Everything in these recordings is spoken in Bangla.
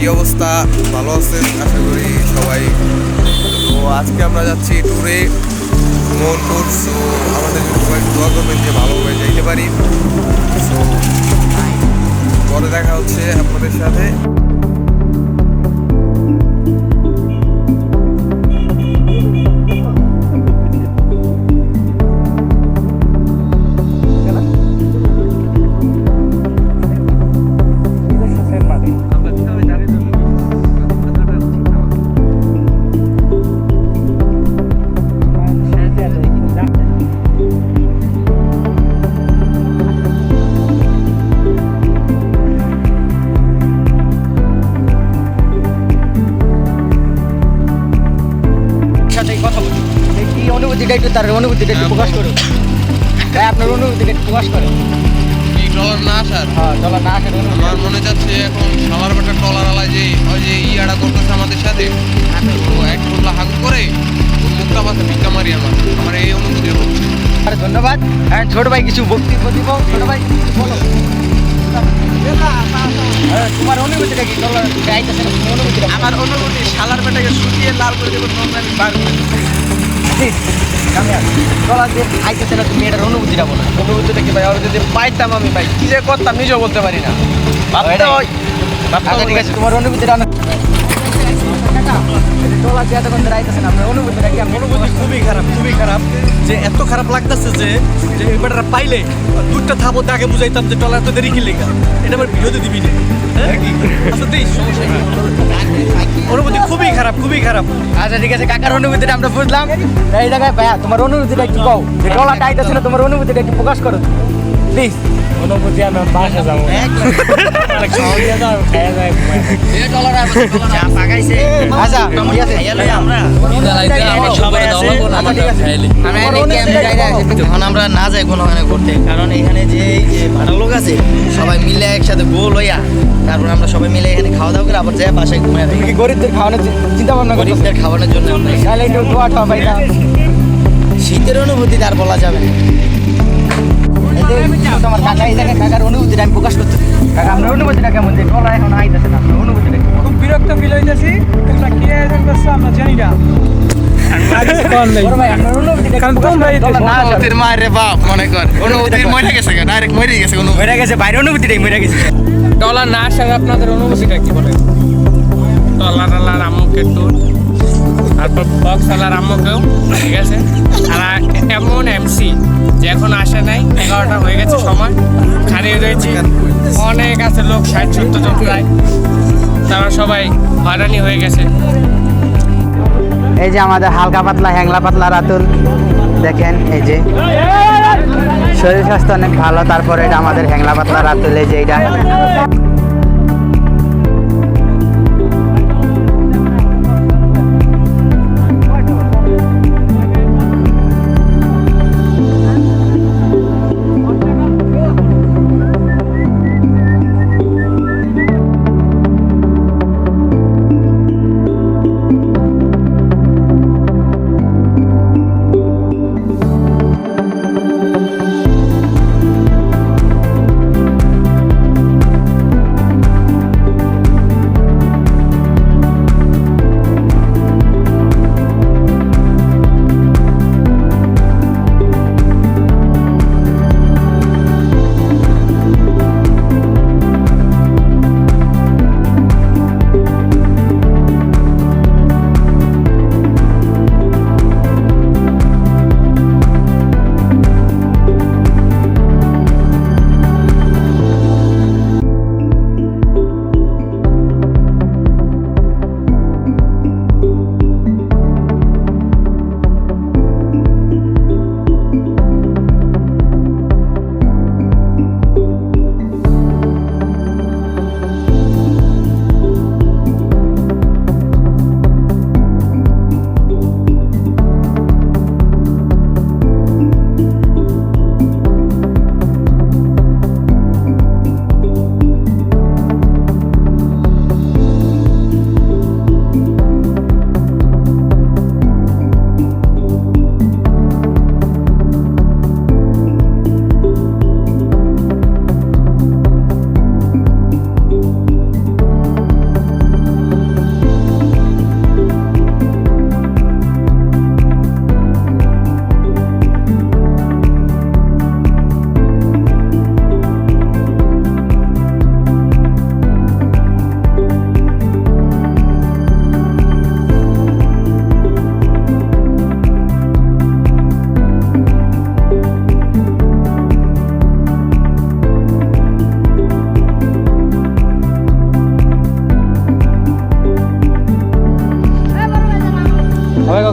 কি অবস্থা? ভালো আছেন? আশা করি সবাই তো আজকে আমরা যাচ্ছি ট্যুরে মোহনপুর। সো আমাদের সবাই দোয়া করবেন যে ভালোভাবে যাইতে পারি। সো পরে দেখা হচ্ছে আপনাদের সাথে। অনুভূতিটা একটু তার অনুভূতিটা একটু প্রকাশ করুন। ভাই আপনার অনুভূতিটা একটু প্রকাশ করেন। এই না আসার? হ্যাঁ চলো না আসার অনুভূতি। আমার মনে যাচ্ছে এখন সালার বেটা যে ওই যে ইয়াটা করতেছে আমাদের সাথে। তো এক টুকলা হাগু করে মুখটা ভিক্ষা মারি আমার। আমার এই অনুভূতি হচ্ছে। আর ধন্যবাদ। হ্যাঁ ছোট ভাই কিছু বক্তব্য দিব? ছোট ভাই বলো। হ্যাঁ, তোমার অনুভূতিটা কি? চলো গাইতেছে অনুভূতিটা আমার অনুভূতি শালার বেটাকে শুকিয়ে লাল করে দেবো আমি বার করে আইতেছে না তুমি এটার অনুভূতিটা বলো। অনুভূতিটা কি ভাই আর যদি পাইতাম আমি ভাই। কি যে করতাম নিজেও বলতে পারি না। হয়। আচ্ছা ঠিক আছে তোমার অনুভূতিটা অনুভূতিটা কি অনুভূতি খুবই খারাপ খুবই খারাপ যে এত খারাপ লাগতেছে যে পাইলে দুধটা থাপো আগে বুঝাইতাম যে ডলার তো দেরি কি এটা আমার ভিডিওতে দিবি না। অনুভূতি খুবই খারাপ খুবই খারাপ আচ্ছা ঠিক আছে, কাকার অনুভূতিটা আমরা বুঝলাম। এই জায়গায় ভাইয়া, তোমার অনুভূতিটা একটু কও। যে ডলারটা আইতেছে না, তোমার অনুভূতিটা একটু প্রকাশ করো। প্লিজ অনুভূতি আমি বাসা যাব। আচ্ছা আচ্ছা আমরা না যাই কোনো করতে কারণ এখানে যে এই যে ভাড়া লোক আছে সবাই মিলে একসাথে গোল হইয়া তারপর আমরা সবাই মিলে এখানে খাওয়া দাওয়া করে আবার যাই বাসায় ঘুমাই গরিবদের খাওয়ানোর চিন্তা ভাবনা গরিবদের খাওয়ানোর জন্য শীতের অনুভূতি তার বলা যাবে না। তোমার কাকা এই জায়গায় কাকার অনুভূতিটা আমি প্রকাশ করতে কাকা আপনার অনুভূতিটা কেমন যে ডলার এখন আইতেছে না আপনার অনুভূতিটা খুব বিরক্ত ফিল হইতেছি তোমরা কি আয়োজন করছ আমরা জানি না মনে আপনাদের অনুভূতিটা কি বলে ডলার আলার আম্মুকে টুর তারপর বক্স আলার আম্মুকেও ঠিক আছে আর এমন এমসি যে এখন আসে নাই, এগারোটা হয়ে গেছে সময়। হারিয়ে রয়েছে অনেক আছে লোক, ষাট, সত্তর জন প্রায়। তারা সবাই হয়রানি হয়ে গেছে। এই যে আমাদের হালকা পাতলা, হ্যাংলা পাতলা রাতুল। দেখেন, এই যে। শরীর স্বাস্থ্য অনেক ভালো, তারপরে এটা আমাদের হ্যাংলা পাতলা রাতুল, এই যে এটা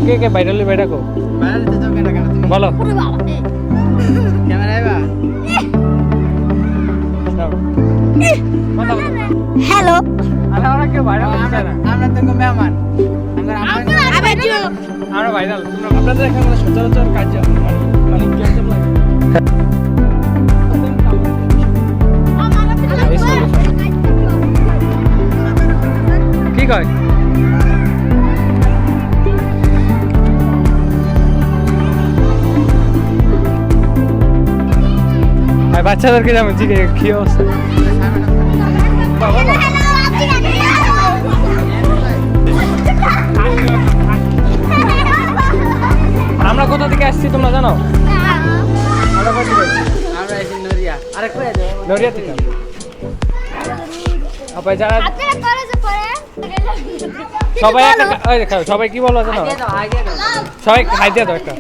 কে কে ভাইরাল ভাইরা কো? বলো। হ্যালো। আমরা কেউ ভাইরাল হচ্ছে না। আমরা তো মেহমান। আমরা আমরা ভাইরাল আপনাদের এখানে সচরাচর কাজ মানে কেমন লাগে। কি কয়? বাচ্চাদেরকে যেমন জিজ্ঞে কি অবস্থা? আমরা কোথা থেকে আসছি তোমরা জানো? নড়িয়া থেকে। যারা সবাই একটা সবাই কি বলো জানো? সবাই খাই দিয়ে দাও একটা।